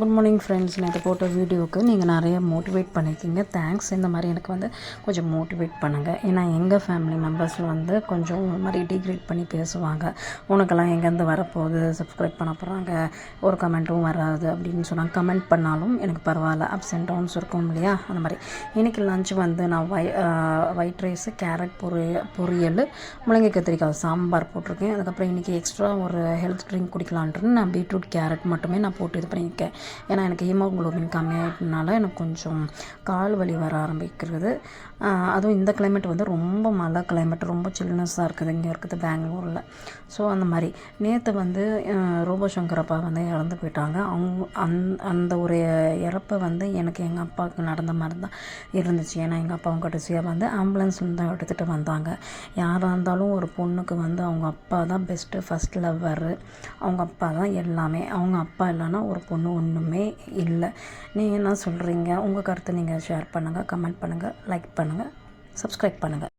Good morning friends நேற்று போட்ட வீடியோவுக்கு நீங்கள் நிறைய மோட்டிவேட் பண்ணியிருக்கீங்க. தேங்க்ஸ் இந்த மாதிரி எனக்கு வந்து கொஞ்சம் மோட்டிவேட் பண்ணுங்கள் ஏன்னா எங்கள் ஃபேமிலி மெம்பர்ஸ் வந்து கொஞ்சம் ஒரு மாதிரி டிகிரேட் பண்ணி பேசுவாங்க. உனக்கெல்லாம் எங்கேருந்து வரப்போகுது? சப்ஸ்கிரைப் பண்ண போகிறாங்க ஒரு கமெண்ட்டும் வராது அப்படின்னு சொன்னாங்க. கமெண்ட் பண்ணாலும் எனக்கு பரவாயில்ல. அப்ஸ் அண்ட் டவுன்ஸ் இருக்கும் இல்லையா? அந்த மாதிரி. இன்றைக்கி லஞ்ச் வந்து நான் வை ஒயிட் ரைஸு கேரட் பொரிய பொரியல் முள்ளங்கி கத்திரிக்காய் சாம்பார் போட்டிருக்கேன். அதுக்கப்புறம் இன்றைக்கி எக்ஸ்ட்ரா ஒரு ஹெல்த் ட்ரிங்க் குடிக்கலான்ட்டு நான் பீட்ரூட் கேரட் மட்டுமே நான் போட்டு இது பண்ணியிருக்கேன். ஏன்னா எனக்கு ஹீமோகுளோபின் கம்மியாயிட்டனால எனக்கு கொஞ்சம் கால் வலி வர ஆரம்பிக்கிறது. அதுவும் இந்த கிளைமேட் வந்து ரொம்ப மழை கிளைமேட் ரொம்ப சில்னஸாக இருக்குது. இங்கே இருக்குது பெங்களூரில். ஸோ அந்த மாதிரி. நேற்று வந்து ரூபசங்கர் சங்கர் அப்பா வந்து இறந்து போயிட்டாங்க. அவங்க அந் அந்த ஒரு இறப்பை வந்து எனக்கு எங்கள் அப்பாவுக்கு நடந்த மாதிரி தான் இருந்துச்சு. ஏன்னா எங்கள் அப்பாவும் கடைசியாக வந்து ஆம்புலன்ஸில் தான் எடுத்துகிட்டு வந்தாங்க. யாராக இருந்தாலும் ஒரு பொண்ணுக்கு வந்து அவங்க அப்பா தான் பெஸ்ட்டு ஃபஸ்ட் லவ்வர் அவங்க அப்பா தான் எல்லாமே. அவங்க அப்பா இல்லைன்னா ஒரு பொண்ணு ஒன்றுமே இல்லை. நீங்கள் என்ன சொல்கிறீங்க? உங்கள் கருத்தை நீங்கள் ஷேர் பண்ணுங்கள் கமெண்ட் பண்ணுங்கள் லைக் பண்ணுங்கள் சப்ஸ்கிரைப் பண்ணுங்கள்